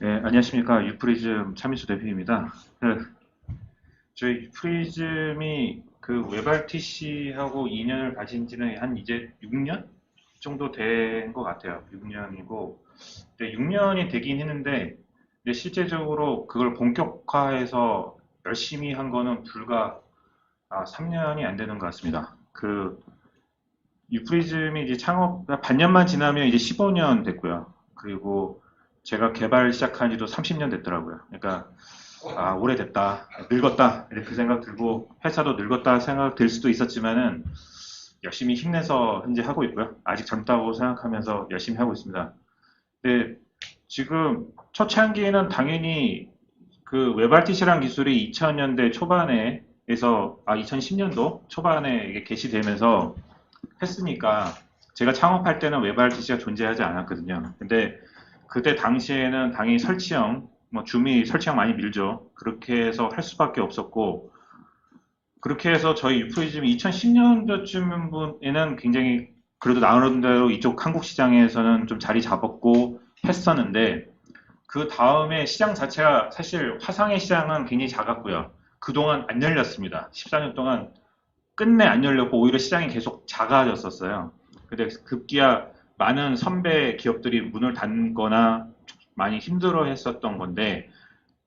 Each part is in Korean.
네, 안녕하십니까. 유프리즘 차민수 대표입니다. 그, 저희 유프리즘이 그 웹RTC하고 인연을 가진 지는 한 이제 6년 정도 된 것 같아요. 6년이고, 6년이 되긴 했는데, 근데 실제적으로 그걸 본격화해서 열심히 한 거는 불과 아, 3년이 안 되는 것 같습니다. 그 유프리즘이 이제 창업 반년만 지나면 이제 15년 됐고요. 그리고 제가 개발 시작한 지도 30년 됐더라고요. 그러니까 아 오래됐다, 늙었다 이렇게 생각 들고 회사도 늙었다 생각 들 수도 있었지만은 열심히 힘내서 현재 하고 있고요. 아직 젊다고 생각하면서 열심히 하고 있습니다. 근데 지금 초창기에는 당연히 그 웹RTC라는 기술이 2000년대 초반에에서 아 2010년도 초반에 이게 개시되면서 했으니까 제가 창업할 때는 웹RTC가 존재하지 않았거든요. 근데 그때 당시에는 당연히 설치형, 뭐 줌이 설치형 많이 밀죠. 그렇게 해서 할 수밖에 없었고 그렇게 해서 저희 유프리즘이 2010년도쯤에는 굉장히 그래도 나름대로 이쪽 한국 시장에서는 좀 자리 잡았고 했었는데 그 다음에 시장 자체가 사실 화상의 시장은 굉장히 작았고요. 그동안 안 열렸습니다. 14년 동안 끝내 안 열렸고 오히려 시장이 계속 작아졌었어요. 근데 급기야 많은 선배 기업들이 문을 닫거나 많이 힘들어 했었던 건데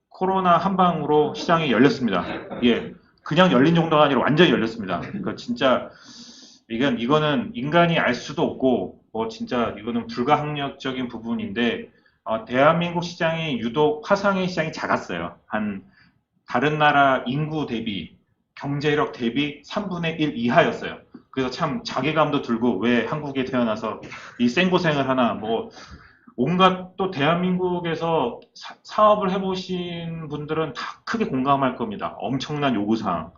코로나 한 방으로 시장이 열렸습니다. 예. 그냥 열린 정도가 아니라 완전히 열렸습니다. 그러니까 진짜 이건 이거는 인간이 알 수도 없고 뭐 진짜 이거는 불가항력적인 부분인데 어, 대한민국 시장이 유독 화상의 시장이 작았어요. 한 다른 나라 인구 대비 경제력 대비 3분의 1 이하였어요. 그래서 참 자괴감도 들고 왜 한국에 태어나서 이 생고생을 하나 뭐 온갖 또 대한민국에서 사, 업을 해보신 분들은 다 크게 공감할 겁니다. 엄청난 요구사항.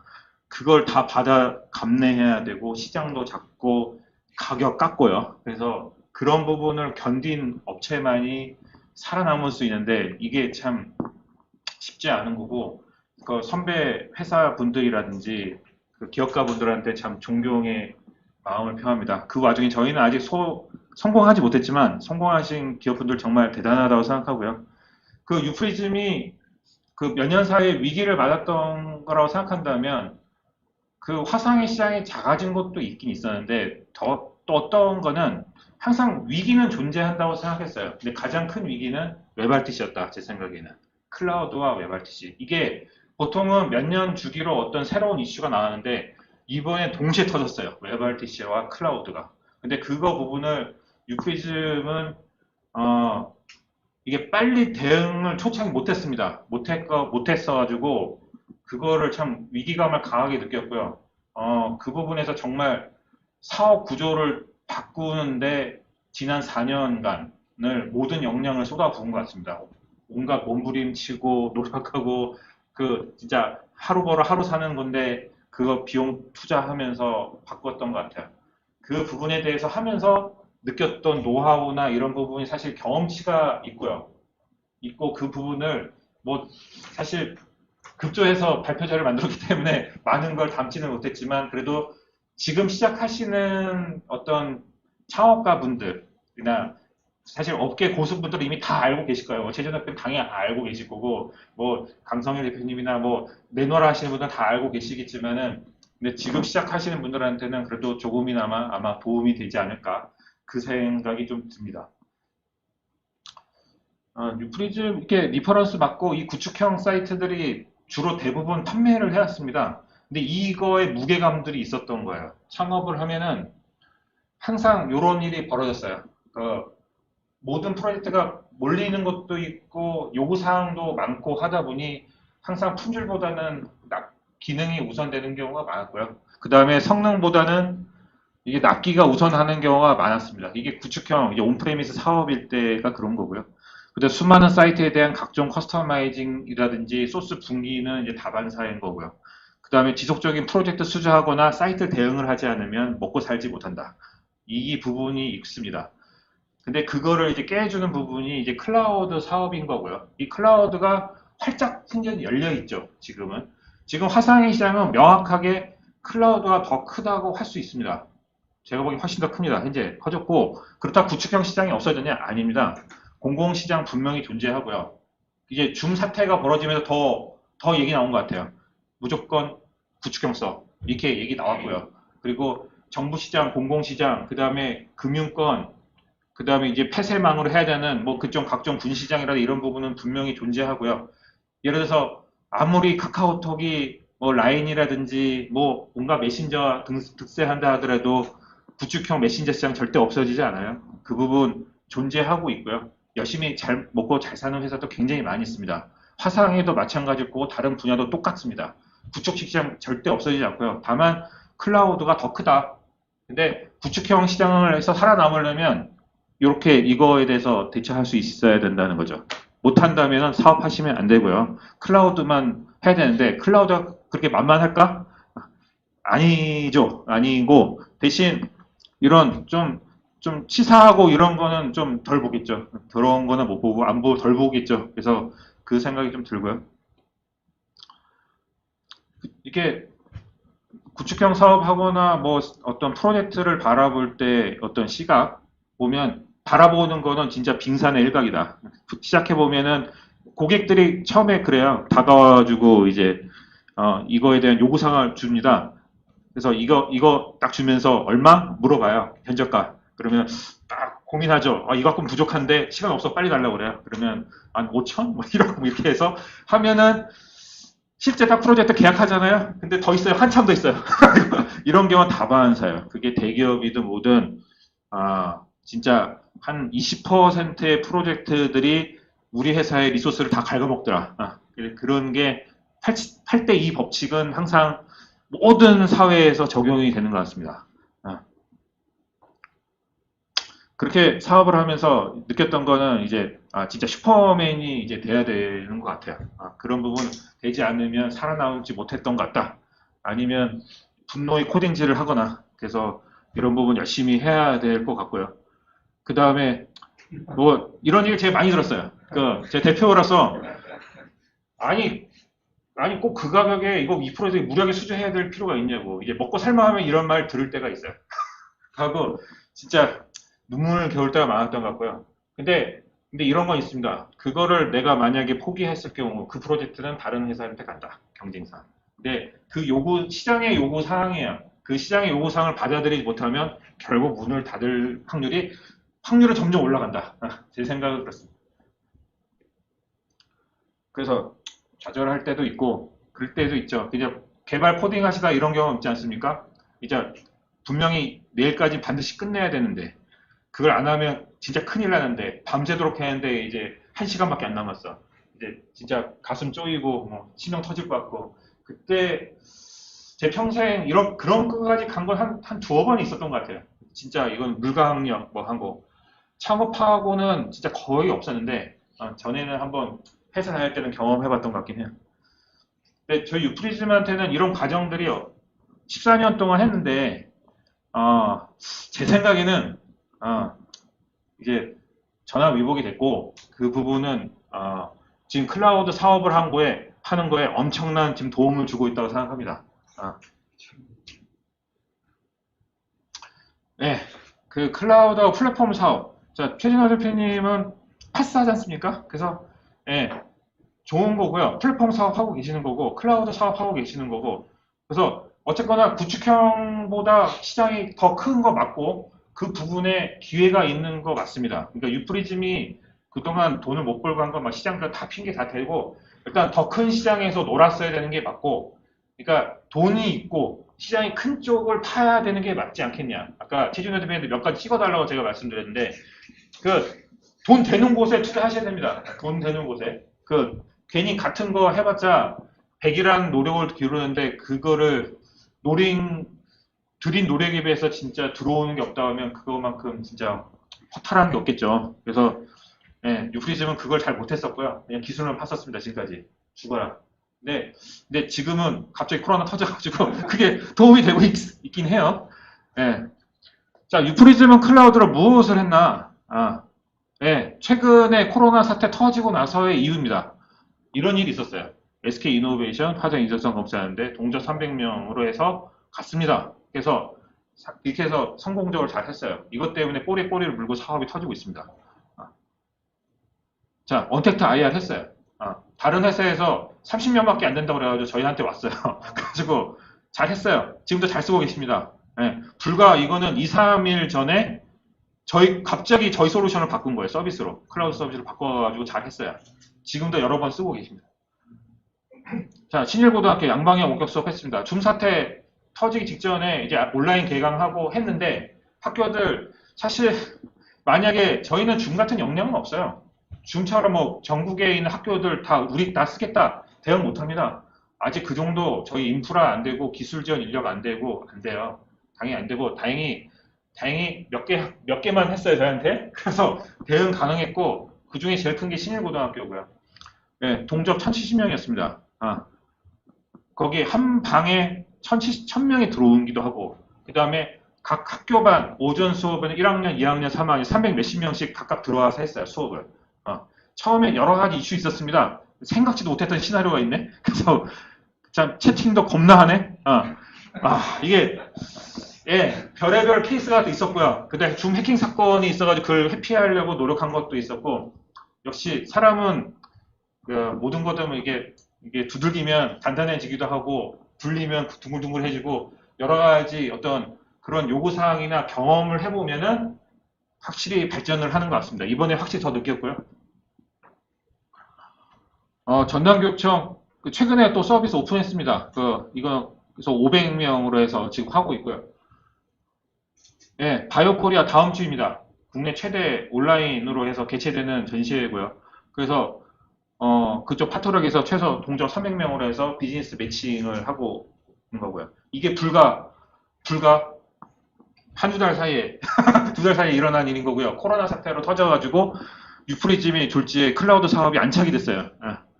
그걸 다 받아 감내해야 되고 시장도 작고 가격 깎고요. 그래서 그런 부분을 견딘 업체만이 살아남을 수 있는데 이게 참 쉽지 않은 거고 그 선배 회사 분들이라든지 그 기업가 분들한테 참 존경의 마음을 표합니다. 그 와중에 저희는 아직 소, 성공하지 못했지만 성공하신 기업분들 정말 대단하다고 생각하고요. 그 유프리즘이 그 몇 년 사이에 위기를 맞았던 거라고 생각한다면 그 화상의 시장이 작아진 것도 있긴 있었는데 더, 또 어떤 거는 항상 위기는 존재한다고 생각했어요. 근데 가장 큰 위기는 웹RTC였다. 제 생각에는. 클라우드와 웹RTC. 이게 보통은 몇 년 주기로 어떤 새로운 이슈가 나왔는데 이번에 동시에 터졌어요. 웹RTC와 클라우드가. 근데 그거 부분을 유퀴즘은 어, 이게 빨리 대응을 초창기 못했습니다. 못했 못했어가지고 그거를 참 위기감을 강하게 느꼈고요. 어, 그 부분에서 정말 사업 구조를 바꾸는데 지난 4년간을 모든 역량을 쏟아부은 것 같습니다. 온갖 몸부림치고 노력하고 그 진짜 하루 벌어 하루 사는 건데 그거 비용 투자하면서 바꿨던 것 같아요. 그 부분에 대해서 하면서 느꼈던 노하우나 이런 부분이 사실 경험치가 있고요. 있고 그 부분을 뭐 사실 급조해서 발표자를 만들었기 때문에 많은 걸 담지는 못했지만 그래도 지금 시작하시는 어떤 창업가 분들이나 사실 업계 고수분들은 이미 다 알고 계실 거예요. 뭐 최전 대표는 당연히 알고 계실 거고, 뭐 강성일 대표님이나 뭐 내노라 하시는 분들은 다 알고 계시겠지만은, 근데 지금 시작하시는 분들한테는 그래도 조금이나마 아마 도움이 되지 않을까 그 생각이 좀 듭니다. 어, 뉴프리즘 이렇게 리퍼런스 받고 이 구축형 사이트들이 주로 대부분 판매를 해왔습니다. 근데 이거에 무게감들이 있었던 거예요. 창업을 하면은 항상 이런 일이 벌어졌어요. 그 모든 프로젝트가 몰리는 것도 있고 요구사항도 많고 하다 보니 항상 품질보다는 기능이 우선되는 경우가 많았고요. 그 다음에 성능보다는 이게 납기가 우선하는 경우가 많았습니다. 이게 구축형, 이게 온프레미스 사업일 때가 그런 거고요. 근데 수많은 사이트에 대한 각종 커스터마이징이라든지 소스 분기는 이제 다반사인 거고요. 그 다음에 지속적인 프로젝트 수주하거나 사이트 대응을 하지 않으면 먹고 살지 못한다. 이 부분이 있습니다. 근데 그거를 이제 깨주는 부분이 이제 클라우드 사업인 거고요. 이 클라우드가 활짝 생전 열려 있죠. 지금은. 지금 화상의 시장은 명확하게 클라우드가 더 크다고 할 수 있습니다. 제가 보기 훨씬 더 큽니다. 현재 커졌고 그렇다 구축형 시장이 없어졌냐? 아닙니다. 공공 시장 분명히 존재하고요. 이제 줌 사태가 벌어지면서 더, 더 얘기 나온 것 같아요. 무조건 구축형 써. 이렇게 얘기 나왔고요. 그리고 정부 시장, 공공 시장, 그 다음에 금융권, 그 다음에 이제 폐쇄망으로 해야 되는 뭐 그쪽 각종 분시장이라든 이런 부분은 분명히 존재하고요. 예를 들어서 아무리 카카오톡이 뭐 라인이라든지 뭐 뭔가 메신저 등, 득세한다 하더라도 구축형 메신저 시장 절대 없어지지 않아요. 그 부분 존재하고 있고요. 열심히 잘 먹고 잘 사는 회사도 굉장히 많이 있습니다. 화상에도 마찬가지고 다른 분야도 똑같습니다. 구축 시장 절대 없어지지 않고요. 다만 클라우드가 더 크다. 근데 구축형 시장을 해서 살아남으려면 이렇게 이거에 대해서 대처할 수 있어야 된다는 거죠. 못한다면 사업하시면 안 되고요. 클라우드만 해야 되는데 클라우드가 그렇게 만만할까? 아니죠. 아니고 대신 이런 좀, 좀 치사하고 이런 거는 좀 덜 보겠죠. 더러운 거는 못 보고 안 보고 덜 보겠죠. 그래서 그 생각이 좀 들고요. 이게 구축형 사업하거나 뭐 어떤 프로젝트를 바라볼 때 어떤 시각 보면 바라보는 거는 진짜 빙산의 일각이다. 시작해 보면은 고객들이 처음에 그래요. 다가와가지고 이제 어, 이거에 대한 요구 사항을 줍니다. 그래서 이거 이거 딱 주면서 얼마 물어봐요. 견적가. 그러면 딱 고민하죠. 아, 이거 갖고 부족한데 시간 없어 빨리 달라고 그래요. 그러면 한 5천 뭐 이렇게 이렇게 해서 하면은 실제 딱 프로젝트 계약하잖아요. 근데 더 있어요. 한참 더 있어요. 이런 경우는 다반사예요. 그게 대기업이든 뭐든 아 진짜 한 20%의 프로젝트들이 우리 회사의 리소스를 다 갉아먹더라. 아, 그런 게 8, 대 2 법칙은 항상 모든 사회에서 적용이 되는 것 같습니다. 아. 그렇게 사업을 하면서 느꼈던 거는 이제 아, 진짜 슈퍼맨이 이제 돼야 되는 것 같아요. 아, 그런 부분 되지 않으면 살아남지 못했던 것 같다. 아니면 분노의 코딩질을 하거나 그래서 이런 부분 열심히 해야 될 것 같고요. 그 다음에 뭐 이런 얘기 제가 많이 들었어요. 그 제 대표로서 아니 아니 꼭 그 가격에 이거 2%에 무리하게 수주해야 될 필요가 있냐고 이제 먹고 살만 하면 이런 말 들을 때가 있어요. 하고 진짜 눈물 겨울 때가 많았던 것 같고요. 근데 근데 이런 건 있습니다. 그거를 내가 만약에 포기했을 경우 그 프로젝트는 다른 회사한테 간다. 경쟁사. 근데 그 요구 시장의 요구 사항이에요. 그 시장의 요구 사항을 받아들이지 못하면 결국 문을 닫을 확률이 확률은 점점 올라간다. 아, 제 생각은 그렇습니다. 그래서 좌절할 때도 있고 그럴 때도 있죠. 그냥 개발 코딩 하시다 이런 경험 있지 않습니까? 이제 분명히 내일까지 반드시 끝내야 되는데 그걸 안 하면 진짜 큰일 나는데 밤새도록 했는데 이제 한 시간밖에 안 남았어. 이제 진짜 가슴 쪼이고 뭐 치명 터질 것 같고 그때 제 평생 이런 그런 끝까지 간 건 한 한 두어 번 있었던 것 같아요. 진짜 이건 물강력 뭐 하고 창업하고는 진짜 거의 없었는데 어, 전에는 한번 회사 다닐 때는 경험해봤던 것 같긴 해요. 근데 저희 유프리즘한테는 이런 과정들이 14년 동안 했는데 어, 제 생각에는 어, 이제 전화 위복이 됐고 그 부분은 어, 지금 클라우드 사업을 한 거에 하는 거에 엄청난 지금 도움을 주고 있다고 생각합니다. 아. 네, 그 클라우드 플랫폼 사업. 자, 최진호 대표님은 파스 하지 않습니까? 그래서 예, 좋은 거고요. 플랫폼 사업하고 계시는 거고, 클라우드 사업하고 계시는 거고. 그래서 어쨌거나 구축형보다 시장이 더 큰 거 맞고 그 부분에 기회가 있는 거 맞습니다. 그러니까 유프리즘이 그동안 돈을 못 벌고 한 건 막 시장가 다 핑계 다 대고 일단 더 큰 시장에서 놀았어야 되는 게 맞고 그러니까 돈이 있고 시장이 큰 쪽을 파야 되는 게 맞지 않겠냐. 아까 최준호 대표님도 몇 가지 찍어달라고 제가 말씀드렸는데 그 돈 되는 곳에 투자하셔야 됩니다. 돈 되는 곳에. 그 괜히 같은 거 해봤자 100이라는 노력을 기울이는데 그거를 노링 들인 노력에 비해서 진짜 들어오는 게 없다 하면 그거만큼 진짜 허탈한 게 없겠죠. 그래서 예, 유프리즘은 그걸 잘 못했었고요. 그냥 기술만 팠었습니다. 지금까지. 죽어라. 네, 근데 지금은 갑자기 코로나 터져가지고 그게 도움이 되고 있, 긴 해요. 예. 자, 유프리즘은 클라우드로 무엇을 했나? 아, 예, 최근에 코로나 사태 터지고 나서의 이유입니다. 이런 일이 있었어요. SK 이노베이션 화장 인적성 검사하는데 동접 300명으로 해서 갔습니다. 그래서 사- 이렇게 해서 성공적으로 잘 했어요. 이것 때문에 꼬리에 꼬리를 물고 사업이 터지고 있습니다. 아. 자, 언택트 IR 했어요. 아, 다른 회사에서 30명밖에 안 된다고 그래가지고 저희한테 왔어요. 그래가지고 잘했어요. 지금도 잘 쓰고 계십니다. 예, 불과 이거는 2, 3일 전에 저희 갑자기 저희 솔루션을 바꾼 거예요. 서비스로 클라우드 서비스를 바꿔가지고 잘했어요. 지금도 여러 번 쓰고 계십니다. 자, 신일고등학교 양방향 원격 수업했습니다. 줌 사태 터지기 직전에 이제 온라인 개강하고 했는데 학교들 사실 만약에 저희는 줌 같은 역량은 없어요. 줌처럼 뭐 전국에 있는 학교들 다 우리 다 쓰겠다 대응 못합니다. 아직 그 정도 저희 인프라 안 되고 기술 지원 인력 안 되고 안 돼요. 당연히 안 되고 다행히 다행히 몇 개 몇 개만 했어요 저한테. 그래서 대응 가능했고 그 중에 제일 큰 게 신일고등학교고요. 네, 동접 1,070명이었습니다. 아, 거기 한 방에 1,070, 1,000명이 들어오기도 하고 그 다음에 각 학교반 오전 수업은 1학년, 2학년, 3학년 300 몇십 명씩 각각 들어와서 했어요 수업을. 어, 처음엔 여러 가지 이슈 있었습니다. 생각지도 못했던 시나리오가 있네. 그래서 참 채팅도 겁나 하네. 어. 아 이게 예 별의별 케이스가 또 있었고요. 근데 줌 해킹 사건이 있어가지고 그걸 회피하려고 노력한 것도 있었고 역시 사람은 그 모든 것들은 이게 이게 두들기면 단단해지기도 하고 불리면 둥글둥글해지고 여러 가지 어떤 그런 요구 사항이나 경험을 해보면은 확실히 발전을 하는 것 같습니다. 이번에 확실히 더 느꼈고요. 어, 전남교육청 그 최근에 또 서비스 오픈했습니다. 그 이거 그래서 500명으로 해서 지금 하고 있고요. 예, 바이오코리아 다음 주입니다. 국내 최대 온라인으로 해서 개최되는 전시회고요. 그래서 어, 그쪽 파토락에서 최소 동접 300명으로 해서 비즈니스 매칭을 하고 있는 거고요. 이게 불과 불과 한 두 달 사이에 두 달 사이에 일어난 일인 거고요. 코로나 사태로 터져가지고 유프리즘이 졸지에 클라우드 사업이 안착이 됐어요. 예.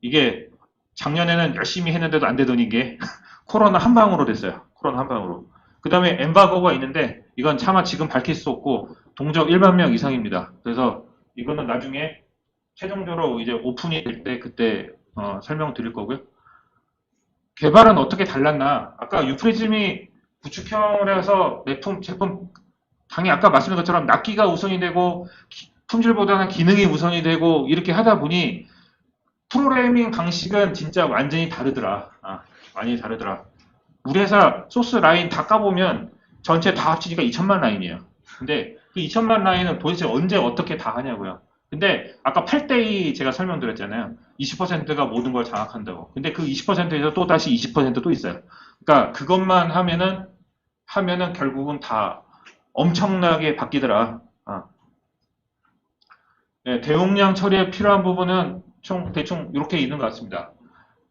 이게 작년에는 열심히 했는데도 안 되던 이게 코로나 한 방으로 됐어요. 코로나 한 방으로. 그 다음에 엠바고가 있는데 이건 차마 지금 밝힐 수 없고 동적 1만 명 이상입니다. 그래서 이거는 나중에 최종적으로 이제 오픈이 될 때 그때 어, 설명드릴 거고요. 개발은 어떻게 달랐나? 아까 유프리즘이 구축형을 해서 내품 제품 당연히 아까 말씀드린 것처럼 납기가 우선이 되고 기- 품질보다는 기능이 우선이 되고 이렇게 하다 보니 프로그래밍 방식은 진짜 완전히 다르더라. 아, 많이 다르더라. 우리 회사 소스 라인 다 까보면 전체 다 합치니까 2천만 라인이에요. 근데 그 2천만 라인은 도대체 언제 어떻게 다 하냐고요. 근데 아까 8대2 제가 설명드렸잖아요. 20%가 모든 걸 장악한다고. 근데 그 20%에서 또 다시 20%또 있어요. 그러니까 그것만 하면은 하면은 결국은 다 엄청나게 바뀌더라. 아. 네, 대용량 처리에 필요한 부분은 총 대충 이렇게 있는 것 같습니다.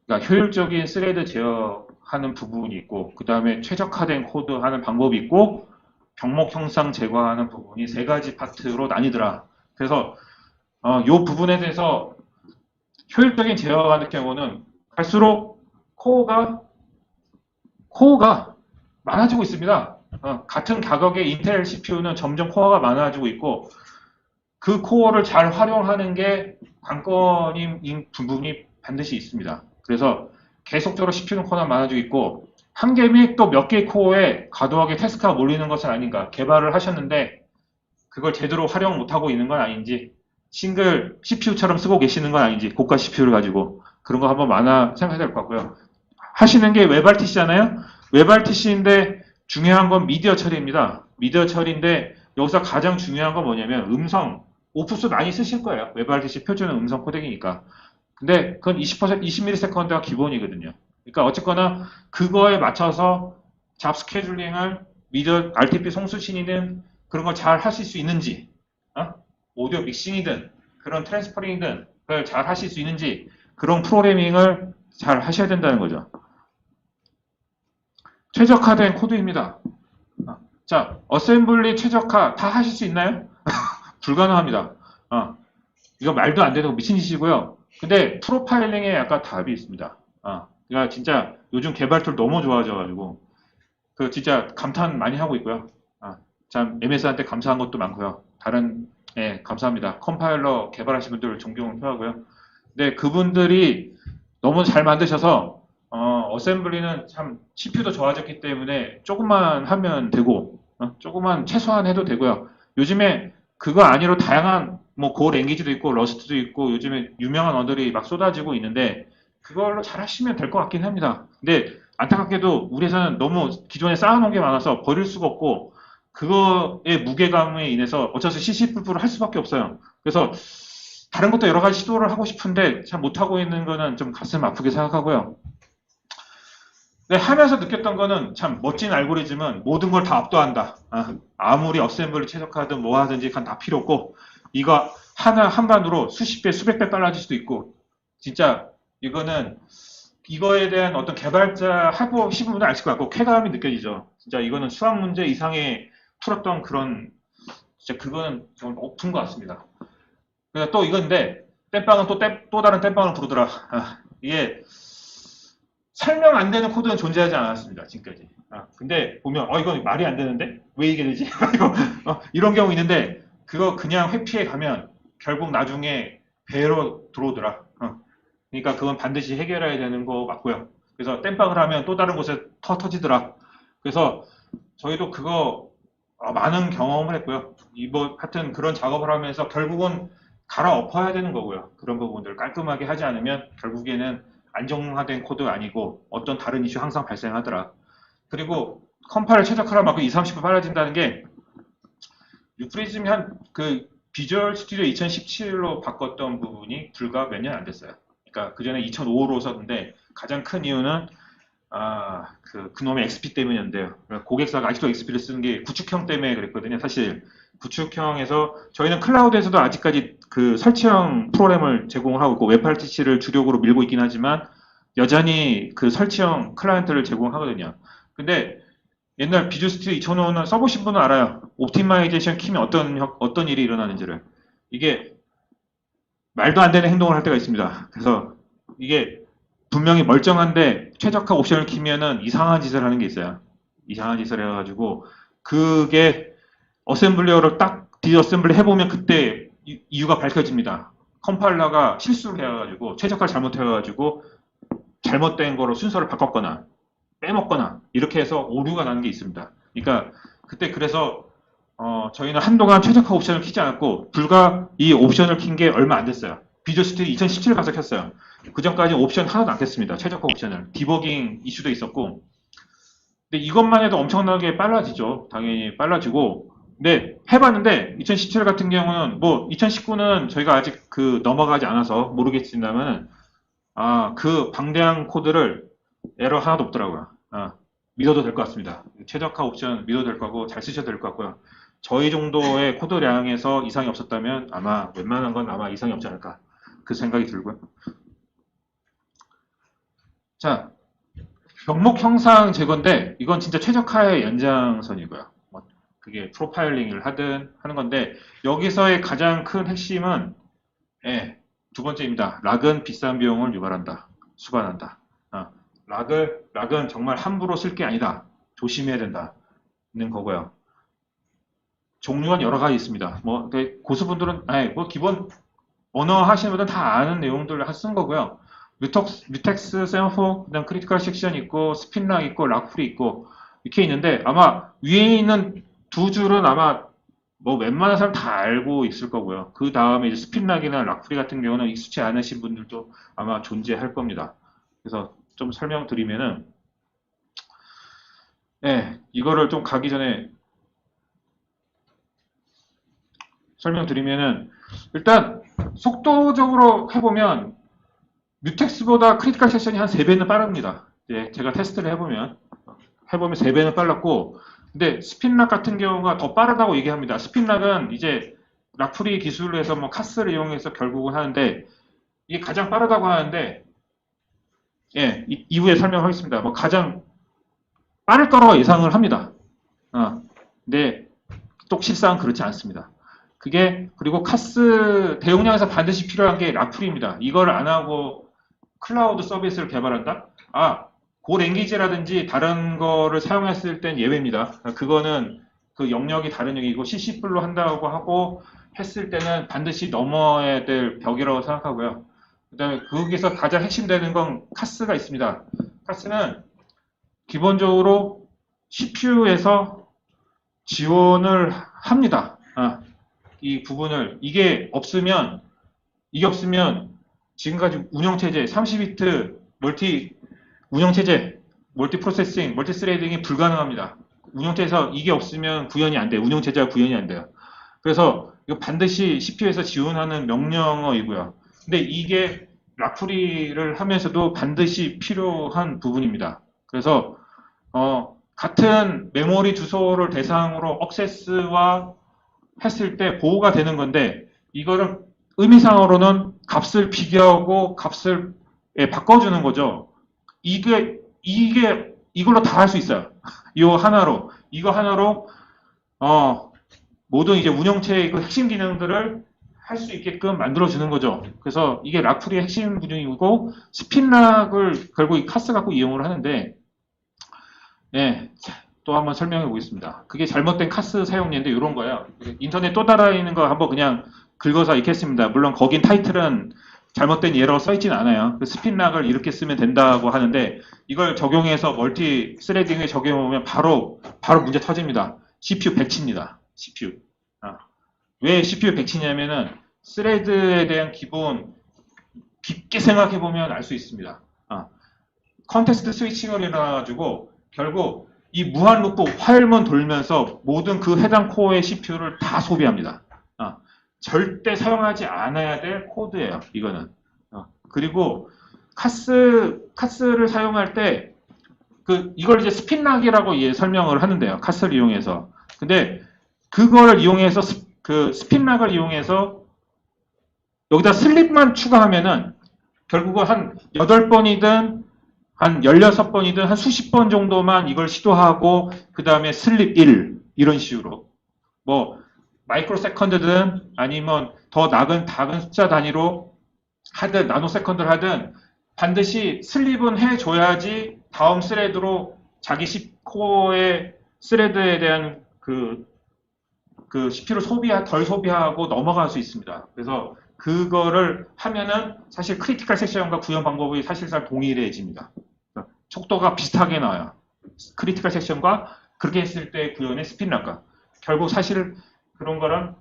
그러니까 효율적인 스레드 제어하는 부분이 있고, 그 다음에 최적화된 코드 하는 방법이 있고, 병목 형상 제거하는 부분이 세 가지 파트로 나뉘더라. 그래서 어, 이 부분에 대해서 효율적인 제어가 하는 경우는 갈수록 코어가 코어가 많아지고 있습니다. 어, 같은 가격의 인텔 CPU는 점점 코어가 많아지고 있고 그 코어를 잘 활용하는 게 관건인 부분이 반드시 있습니다. 그래서 계속적으로 CPU는 코어가 많아지고 있고 한 개 및 또 몇 개의 코어에 과도하게 태스크가 몰리는 것은 아닌가 개발을 하셨는데 그걸 제대로 활용 못하고 있는 건 아닌지 싱글 CPU처럼 쓰고 계시는 건 아닌지 고가 CPU를 가지고 그런 거 한번 많아 생각해야 될 것 같고요. 하시는 게 웹RTC잖아요. 웹RTC인데 중요한 건 미디어 처리입니다. 미디어 처리인데 여기서 가장 중요한 건 뭐냐면 음성 오프스 많이 쓰실 거예요. 웹RTC 표준은 음성 코덱이니까. 근데 그건 20% 20ms가 기본이거든요. 그러니까 어쨌거나 그거에 맞춰서 잡 스케줄링을 미디어 RTP 송수신이든 그런 걸 잘 하실 수 있는지 어? 오디오 믹싱이든 그런 트랜스퍼링이든 그걸 잘 하실 수 있는지 그런 프로그래밍을 잘 하셔야 된다는 거죠. 최적화된 코드입니다. 어, 자, 어셈블리 최적화 다 하실 수 있나요? 불가능합니다. 어, 이거 말도 안 되는 거 미친 짓이고요. 근데 프로파일링에 약간 답이 있습니다. 어, 그러니까 진짜 요즘 개발 툴 너무 좋아져가지고 그 진짜 감탄 많이 하고 있고요. 아, 참 MS한테 감사한 것도 많고요. 다른 예, 감사합니다. 컴파일러 개발하신 분들 존경을 표하고요. 근데 그분들이 너무 잘 만드셔서 어, 어셈블리는 참 CPU도 좋아졌기 때문에 조금만 하면 되고 어, 조금만 최소한 해도 되고요. 요즘에 그거 아니로 다양한 뭐 고 랭귀지도 있고 러스트도 있고 요즘에 유명한 언어들이 막 쏟아지고 있는데 그걸로 잘 하시면 될 것 같긴 합니다. 근데 안타깝게도 우리 회사는 너무 기존에 쌓아놓은 게 많아서 버릴 수가 없고 그거의 무게감에 인해서 어차피 시시풀풀을 할 수밖에 없어요. 그래서 다른 것도 여러 가지 시도를 하고 싶은데 잘 못하고 있는 거는 좀 가슴 아프게 생각하고요. 근데 하면서 느꼈던 거는 참 멋진 알고리즘은 모든 걸 다 압도한다. 아, 무리 어셈블리 최적화든 뭐 하든지 다 필요 없고 이거 하나 한반으로 수십 배, 수백 배 빨라질 수도 있고 진짜 이거는 이거에 대한 어떤 개발자 하고 싶은 분은 아실 것 같고 쾌감이 느껴지죠. 진짜 이거는 수학 문제 이상의 풀었던 그런 진짜 그거는 좀 높은 것 같습니다. 그래서 또 이건데 땜빵은 또, 땜, 또 다른 땜빵을 부르더라. 아, 이게 설명 안 되는 코드는 존재하지 않았습니다. 지금까지. 아, 근데 보면 어 이건 말이 안 되는데 왜 이게 되지? 어, 이런 경우 있는데 그거 그냥 회피해 가면 결국 나중에 배로 들어오더라. 어. 그러니까 그건 반드시 해결해야 되는 거 맞고요. 그래서 땜빵을 하면 또 다른 곳에 터 터지더라. 그래서 저희도 그거 어, 많은 경험을 했고요. 이뭐 하여튼 그런 작업을 하면서 결국은 갈아엎어야 되는 거고요. 그런 부분들을 깔끔하게 하지 않으면 결국에는 안정화된 코드 아니고 어떤 다른 이슈 항상 발생하더라. 그리고 컴파일 최적화를 막고 2, 30분 빨라진다는 게 유프리즘이 한 그 비주얼 스튜디오 2017로 바꿨던 부분이 불과 몇 년 안 됐어요. 그러니까 그 전에 2005로 썼는데 가장 큰 이유는 아, 그, 그놈의 XP 때문이었는데요. 고객사가 아직도 XP를 쓰는 게 구축형 때문에 그랬거든요. 사실 구축형에서 저희는 클라우드에서도 아직까지 그 설치형 프로그램을 제공을 하고 있고 웹RTC를 주력으로 밀고 있긴 하지만 여전히 그 설치형 클라이언트를 제공하거든요. 근데 옛날 비주스튜디오 2005는 써보신 분은 알아요. 옵티마이제이션 키면 어떤, 혀- 어떤 일이 일어나는지를. 이게 말도 안 되는 행동을 할 때가 있습니다. 그래서 이게 분명히 멀쩡한데 최적화 옵션을 키면은 이상한 짓을 하는 게 있어요. 이상한 짓을 해가지고 그게 어셈블리어를 딱 디어셈블리 해보면 그때 이- 이유가 밝혀집니다. 컴파일러가 실수를 해가지고 최적화를 잘못해가지고 잘못된 거로 순서를 바꿨거나 빼먹거나 이렇게 해서 오류가 나는 게 있습니다. 그러니까 그때 그래서 어, 저희는 한동안 최적화 옵션을 키지 않았고 불과 이 옵션을 킨 게 얼마 안 됐어요. 비주얼 스튜디오 2017 가서 켰어요. 그 전까지 옵션 하나도 안 켰습니다. 최적화 옵션을. 디버깅 이슈도 있었고. 근데 이것만 해도 엄청나게 빨라지죠. 당연히 빨라지고. 근데 해봤는데 2017 같은 경우는 뭐 2019는 저희가 아직 그 넘어가지 않아서 모르겠습니다만 아, 그 방대한 코드를 에러 하나도 없더라고요. 아, 믿어도 될 것 같습니다. 최적화 옵션 믿어도 될 거고 잘 쓰셔도 될 것 같고요. 저희 정도의 코드량에서 이상이 없었다면 아마 웬만한 건 아마 이상이 없지 않을까 그 생각이 들고요. 자, 병목 형상 제거인데 이건 진짜 최적화의 연장선이고요. 뭐 그게 프로파일링을 하든 하는 건데 여기서의 가장 큰 핵심은 예, 두 번째입니다. 락은 비싼 비용을 유발한다. 수반한다. 아, 락을 락은 정말 함부로 쓸 게 아니다. 조심해야 된다는 거고요. 종류가 여러 가지 있습니다. 뭐 고수분들은 아니 뭐 기본 언어 하시는 분들은 다 아는 내용들을 쓴 거고요. 뮤톡스, 뮤텍스, 세마포, 그다음 크리티컬 섹션 있고 스핀락 있고 락풀이 있고 이렇게 있는데 아마 위에 있는 두 줄은 아마 뭐 웬만한 사람 다 알고 있을 거고요. 그 다음에 이제 스핀락이나 락풀이 같은 경우는 익숙치 않으신 분들도 아마 존재할 겁니다. 그래서 좀 설명드리면은 네, 이거를 좀 가기 전에 설명드리면은 일단 속도적으로 해보면 뮤텍스보다 크리티컬 섹션이 한 3배는 빠릅니다. 예, 제가 테스트를 해보면 해보면 3배는 빨랐고 근데 스핀락 같은 경우가 더 빠르다고 얘기합니다. 스핀락은 이제 락프리 기술로 해서 뭐 카스를 이용해서 결국은 하는데 이게 가장 빠르다고 하는데 예, 이, 이후에 설명하겠습니다. 뭐 가장 빠를 거라고 예상을 합니다. 어, 근데 또 실상은 그렇지 않습니다. 그게 그리고 카스 대용량에서 반드시 필요한 게 락풀입니다. 이걸 안 하고 클라우드 서비스를 개발한다? 아, 고 랭귀지라든지 다른 거를 사용했을 땐 예외입니다. 그거는 그 영역이 다른 영역이고 CC플로 한다고 하고 했을 때는 반드시 넘어야 될 벽이라고 생각하고요. 그다음에 거기서 가장 핵심되는 건 카스가 있습니다. 카스는 기본적으로 CPU에서 지원을 합니다. 아, 이 부분을 이게 없으면 이게 없으면 지금까지 운영체제 30비트 멀티 운영체제 멀티 프로세싱 멀티 스레이딩이 불가능합니다. 운영체에서 이게 없으면 구현이 안 돼요. 운영체제가 구현이 안 돼요. 그래서 이거 반드시 CPU에서 지원하는 명령어이고요. 근데 이게 라프리를 하면서도 반드시 필요한 부분입니다. 그래서 어, 같은 메모리 주소를 대상으로 액세스와 했을 때 보호가 되는 건데 이거를 의미상으로는 값을 비교하고 값을 예, 바꿔주는 거죠. 이게 이게 이걸로 다 할 수 있어요. 이 하나로 이거 하나로 어, 모든 이제 운영체의 그 핵심 기능들을 할 수 있게끔 만들어 주는 거죠. 그래서 이게 락풀이의 핵심 기능이고 스핀락을 결국 이 카스 갖고 이용을 하는데 예, 자, 또 한번 설명해 보겠습니다. 그게 잘못된 카스 사용례인데 이런 거예요. 인터넷 또 달아 있는 거 한번 그냥 긁어서 읽겠습니다. 물론 거긴 타이틀은 잘못된 예로 써 있진 않아요. 그 스핀락을 이렇게 쓰면 된다고 하는데 이걸 적용해서 멀티 스레딩에 적용해 보면 바로 바로 문제 터집니다. CPU 백치입니다. CPU. 아. 왜 CPU 백치냐면은 스레드에 대한 기본 깊게 생각해 보면 알 수 있습니다. 아. 컨텍스트 스위칭을 일어나가지고 결국 이 무한 루프 파일만 돌면서 모든 그 해당 코어의 CPU를 다 소비합니다. 아. 절대 사용하지 않아야 될 코드예요. 이거는. 어, 그리고 카스 카스를 사용할 때 그 이걸 이제 스핀락이라고 예, 설명을 하는데요. 카스를 이용해서. 근데 그걸 이용해서 스, 그 스핀락을 이용해서 여기다 슬립만 추가하면은 결국은 한 8번이든 한 16번이든 한 수십 번 정도만 이걸 시도하고 그 다음에 슬립 1 이런 식으로 뭐 마이크로 세컨드든 아니면 더 작은 작은 숫자 단위로 하든 나노 세컨드를 하든 반드시 슬립은 해줘야지 다음 스레드로 자기 10코어의 스레드에 대한 그, 그 CPU를 소비, 덜 소비하고 넘어갈 수 있습니다. 그래서 그거를 하면은 사실 크리티컬 섹션과 구현 방법이 사실상 동일해집니다. 그러니까 속도가 비슷하게 나와요. 크리티컬 섹션과 그렇게 했을 때 구현의 스피드락과 결국 사실 그런 거랑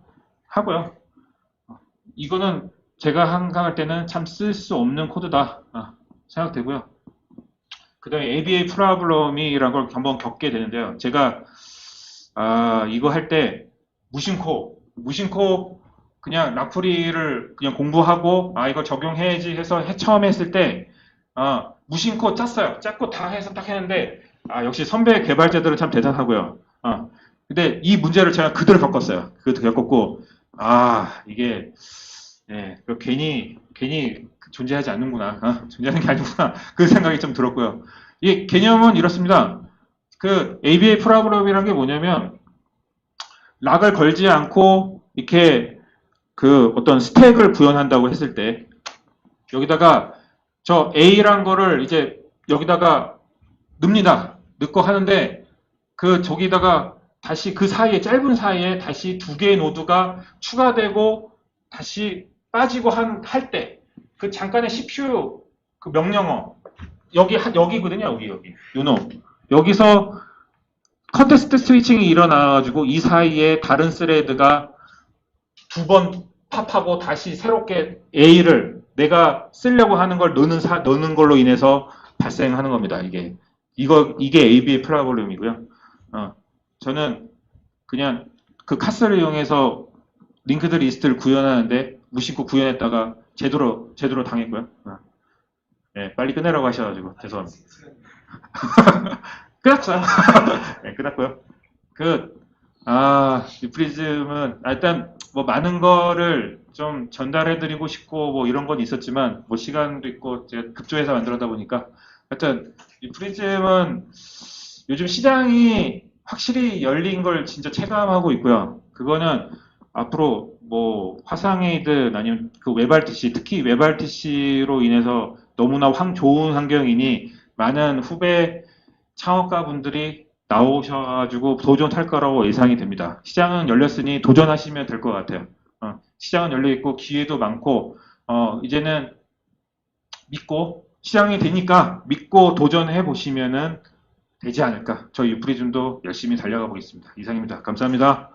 하고요. 이거는 제가 항상 할 때는 참 쓸 수 없는 코드다 아, 생각되고요. 그 다음에 ABA 프로블럼이라는 걸 한번 겪게 되는데요. 제가 아, 이거 할 때 무심코 무심코 그냥 라프리를 그냥 공부하고 아 이거 적용해야지 해서 해- 처음 했을 때 아, 무심코 짰어요. 짰고 다 해서 딱 했는데 아 역시 선배 개발자들은 참 대단하고요. 아, 근데 이 문제를 제가 그대로 겪었어요. 그대로 겪었고 아 이게 예, 그 괜히 괜히 존재하지 않는구나. 어? 존재하는 게 아니구나. 그 생각이 좀 들었고요. 이 개념은 이렇습니다. 그 ABA 프로그램이라는 게 뭐냐면 락을 걸지 않고 이렇게 그 어떤 스택을 구현한다고 했을 때 여기다가 저 A란 거를 이제 여기다가 넣습니다. 넣고 하는데 그 저기다가 다시 그 사이에 짧은 사이에 다시 두 개의 노드가 추가되고 다시 빠지고 한 할 때 그 잠깐의 CPU 그 명령어 여기 한- 여기거든요 여기 여기. 요놈 여기서 컨테스트 스위칭이 일어나가지고 이 사이에 다른 스레드가 두 번 팝하고 다시 새롭게 A를 내가 쓰려고 하는 걸 넣는 사, 넣는 걸로 인해서 발생하는 겁니다 이게. 이거 이게 AB의 프로블럼이고요. 어, 저는 그냥 그 카스를 이용해서 링크드 리스트를 구현하는데 무심코 구현했다가 제대로 제대로 당했고요. 어. 네, 빨리 끝내라고 하셔가지고 죄송합니다. 끝났어요. 네, 끝났고요. 그, 아, 이 프리즘은, 아, 일단, 뭐, 많은 거를 좀 전달해드리고 싶고, 뭐, 이런 건 있었지만, 뭐, 시간도 있고, 제가 급조해서 만들었다 보니까, 하여튼, 이 프리즘은 요즘 시장이 확실히 열린 걸 진짜 체감하고 있고요. 그거는 앞으로 뭐 화상회의든 아니면 그 웹RTC, 특히 웹RTC로 인해서 너무나 황 좋은 환경이니 많은 후배 창업가 분들이 나오셔가지고 도전할 거라고 예상이 됩니다. 시장은 열렸으니 도전하시면 될 것 같아요. 어, 시장은 열려 있고 기회도 많고 어, 이제는 믿고 시장이 되니까 믿고 도전해 보시면은 되지 않을까. 저희 유프리즘도 열심히 달려가 보겠습니다. 이상입니다. 감사합니다.